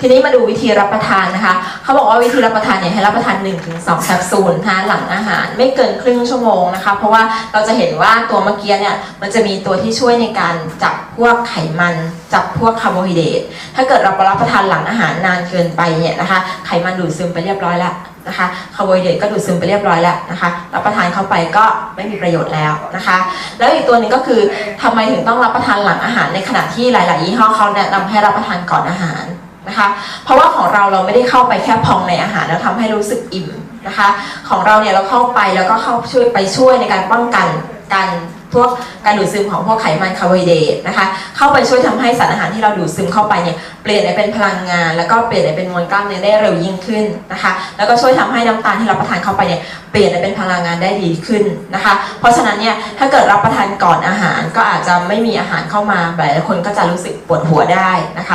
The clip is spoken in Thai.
ทีนี้มาดูวิธีรับประทานนะคะเขาบอกว่าวิธีรับประทานเนี่ยให้รับประทาน 1-2แคปซูลนะคะหลังอาหารไม่เกินครึ่งชั่วโมงนะคะเพราะว่าเราจะเห็นว่าตัวเมื่อกี้เนี่ยมันจะมีตัวที่ช่วยในการจับพวกไขมันจับพวกคาร์โบไฮเดรตถ้าเกิดเรารับประทานหลังอาหารนานเกินไปเนี่ยนะคะไขมันดูดซึมไปเรียบร้อยแล้วนะคะคาร์โบไฮเดรตก็ดูดซึมไปเรียบร้อยแล้วนะคะรับประทานเข้าไปก็ไม่มีประโยชน์แล้วนะคะ แล้วอีกตัวหนึงก็คือทำไมถึงต้องรับประทานหลังอาหารในขณะที่หลาย ๆ ยี่ห้อเขาแนะนำให้รับประทานก่อนอาหาร นะคะ เพราะว่าของเราเราไม่ได้เข้าไปแค่พองในอาหารแล้วทำให้รู้สึกอิ่มนะคะ ของเราเนี่ยเราเข้าไปแล้วก็เข้าช่วยไปช่วยในการป้องกันการพวกการดูดซึมของพวกไขมันคาร์โบไฮเดรตนะคะเข้าไปช่วยทำให้สารอาหารที่เราดูดซึมเข้าไปเนี่ยเปลี่ยนให้เป็นพลังงาน แล้วก็เปลี่ยนให้เป็นมวลกล้ามเนื้อได้เร็วยิ่งขึ้นนะคะแล้วก็ช่วยทำให้น้ำตาลที่เราประทานเข้าไปเนี่ยเปลี่ยนให้เป็นพลังงานได้ดีขึ้นนะคะเพราะฉะนั้นเนี่ยถ้าเกิดรับประทานก่อนอาหารก็อาจจะไม่มีอาหารเข้ามาหลายๆคนก็จะรู้สึกปวดหัวได้นะคะ